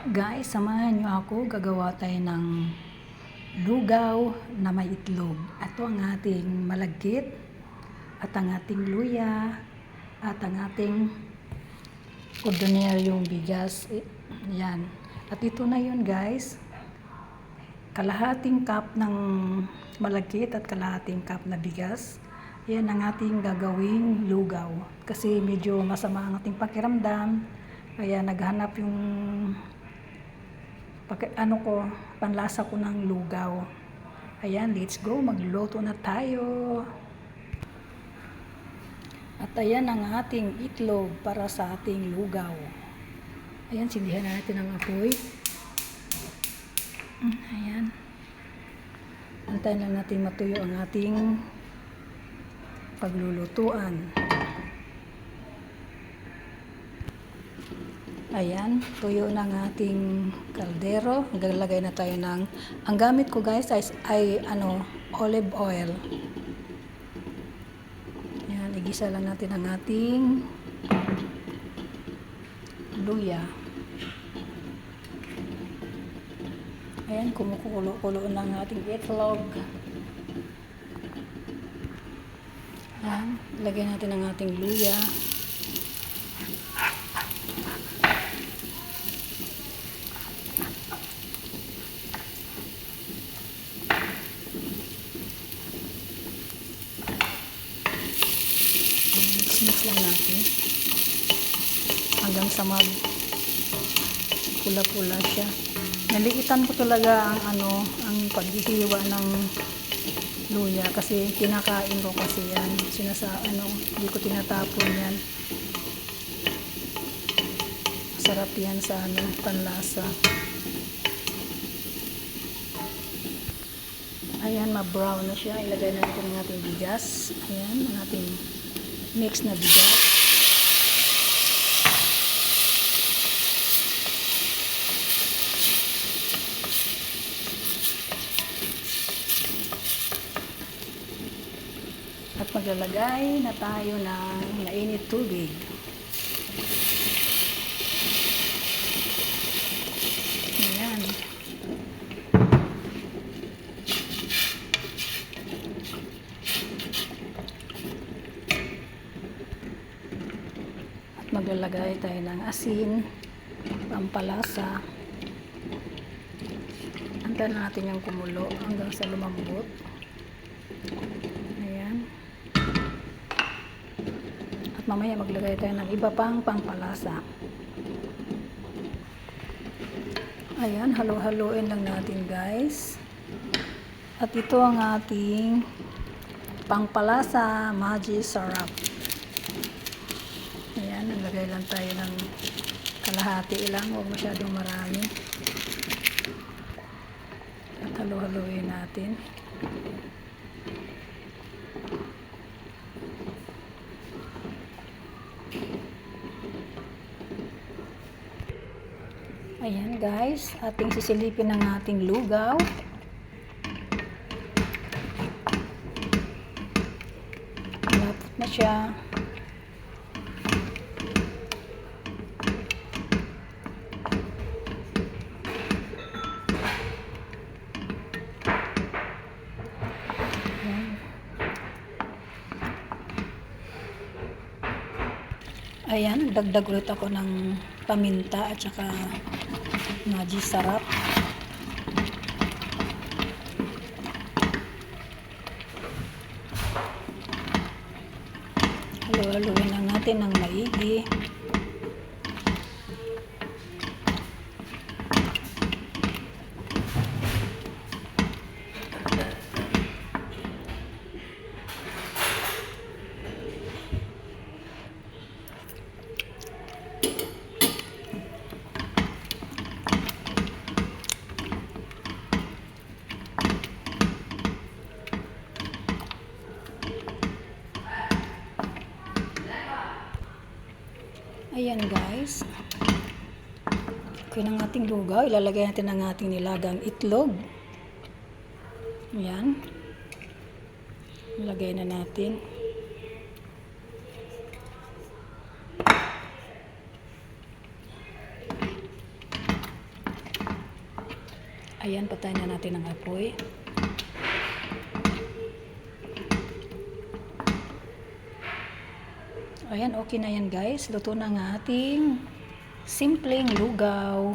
Guys, samahan niyo ako. Gagawa tayo ng lugaw na may itlog. Ito ang ating malagkit at ang ating luya at ang ating ordinaryong bigas. Yan. At ito na yun guys. Kalahating cup ng malagkit at kalahating cup na bigas. Yan ang ating gagawing lugaw. Kasi medyo masama ang ating pakiramdam. Kaya naghanap yung pag, ano ko, panlasa ko ng lugaw. Ayan, let's go. Magluto na tayo. At ayan ang ating itlog para sa ating lugaw. Ayan, sindihan na natin ang apoy. Mm, Ayan. Antayin lang natin matuyo ang ating paglulutuan. Ayan, tuyo ng ating kaldero. Maglalagay na tayo ng, ang gamit ko guys ay, ay ano, olive oil. Ayan, igisa lang natin ang ating luya. Ayan, kumukulo-kulo ng ating itlog. Ayan, lagay natin ang ating luya. Mix-mix lang natin. Hanggang sa mag pula-pula siya. Naliitan ko talaga ang ano, ang paghihiwa ng luya kasi kinakain ko kasi yan. Sinasa, ano, hindi ko tinatapon yan. Masarap yan sa ano, panlasa. Ayan, ma-brown na siya. Ilagay na natin ang ating bigas. Ayan, ang ating mix na bigas. At maglalagay na tayo ng nainit tubig. Ayan. At maglalagay tayo ng asin, pampalasa. Antayin natin yung kumulo hanggang sa lumambot. Ayan. At mamaya maglagay tayo ng iba pang pampalasa. Ayan, halo-haloin lang natin guys. At ito ang ating pangpalasa Maji Sarap. Ayan, naglagay lang tayo ng kalahati lang, huwag masyadong marami. At halo-haloin natin. Ayan guys, ating sisilipin ng ating lugaw. Malapot na siya. Ayan, dagdag ulit ako ng paminta at saka Maji sarap. Halo-haloin lang natin ng maigi. Ayan guys. Okay ng ating lugaw. Ilalagay natin ang ating nilagang itlog. Ayan. Ilagay na natin. Ayan, patayin na natin ang apoy. Ayan, okay na yan guys. Luto na ang ating simpleng lugaw.